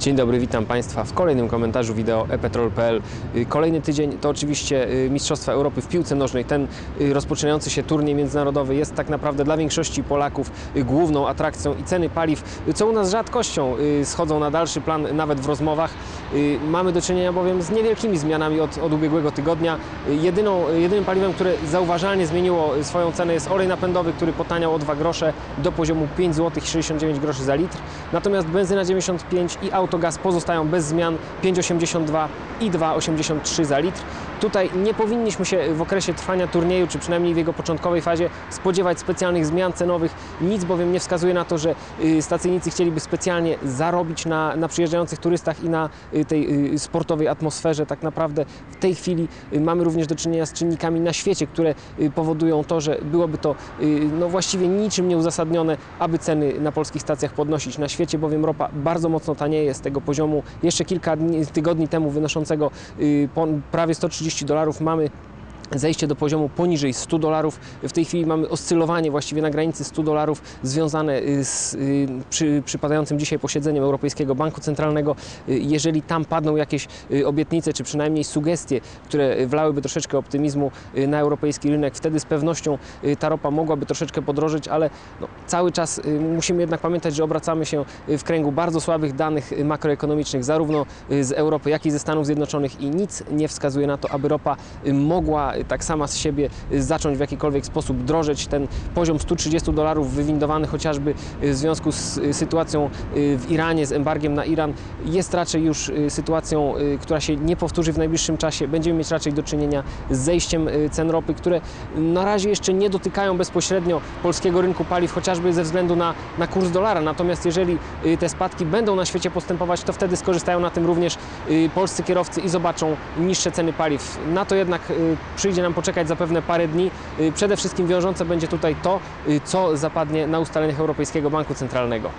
Dzień dobry, witam Państwa w kolejnym komentarzu wideo epetrol.pl. Y, Kolejny tydzień to oczywiście y, Mistrzostwa Europy w piłce nożnej. Ten y, rozpoczynający się turniej międzynarodowy jest tak naprawdę dla większości Polaków główną atrakcją i ceny paliw, co u nas rzadkością schodzą na dalszy plan nawet w rozmowach. Mamy do czynienia bowiem z niewielkimi zmianami od, od ubiegłego tygodnia. Jedyną, jedynym paliwem, które zauważalnie zmieniło swoją cenę jest olej napędowy, który potaniał o 2 grosze do poziomu 5 zł 69 groszy za litr. Natomiast benzyna 95 i autogaz pozostają bez zmian 5,82 i 2,83 za litr. Tutaj nie powinniśmy się w okresie trwania turnieju, czy przynajmniej w jego początkowej fazie, spodziewać specjalnych zmian cenowych. Nic bowiem nie wskazuje na to, że y, stacyjnicy chcieliby specjalnie zarobić na, na przyjeżdżających turystach i na y, tej y, sportowej atmosferze. Tak naprawdę w tej chwili mamy również do czynienia z czynnikami na świecie, które powodują to, że byłoby to no właściwie niczym nieuzasadnione, aby ceny na polskich stacjach podnosić. Na świecie bowiem ropa bardzo mocno tanieje z tego poziomu. Jeszcze kilka dni, tygodni temu wynoszącego y, prawie 130 dolarów mamy zejście do poziomu poniżej 100 dolarów. W tej chwili mamy oscylowanie właściwie na granicy 100 dolarów związane y, z y, przy, przypadającym dzisiaj posiedzeniem Europejskiego Banku Centralnego. Y, Jeżeli tam padną jakieś obietnice, czy przynajmniej sugestie, które wlałyby troszeczkę optymizmu na europejski rynek, wtedy z pewnością ta ropa mogłaby troszeczkę podrożeć, ale no, cały czas musimy jednak pamiętać, że obracamy się w kręgu bardzo słabych danych makroekonomicznych, zarówno z Europy, jak i ze Stanów Zjednoczonych i nic nie wskazuje na to, aby ropa mogła tak sama z siebie y, zacząć w jakikolwiek sposób drożeć. Ten poziom 130 dolarów wywindowany chociażby y, w związku z y, sytuacją w Iranie, z embargiem na Iran, jest raczej już sytuacją, która się nie powtórzy w najbliższym czasie. Będziemy mieć raczej do czynienia z zejściem cen ropy, które na razie jeszcze nie dotykają bezpośrednio polskiego rynku paliw, chociażby ze względu na, na kurs dolara. Natomiast jeżeli te spadki będą na świecie postępować, to wtedy skorzystają na tym również polscy kierowcy i zobaczą niższe ceny paliw. Na to jednak y, przyjdzie nam poczekać zapewne parę dni. Y, Przede wszystkim wiążące będzie tutaj to, y, co zapadnie na ustaleniach Europejskiego Banku Centralnego.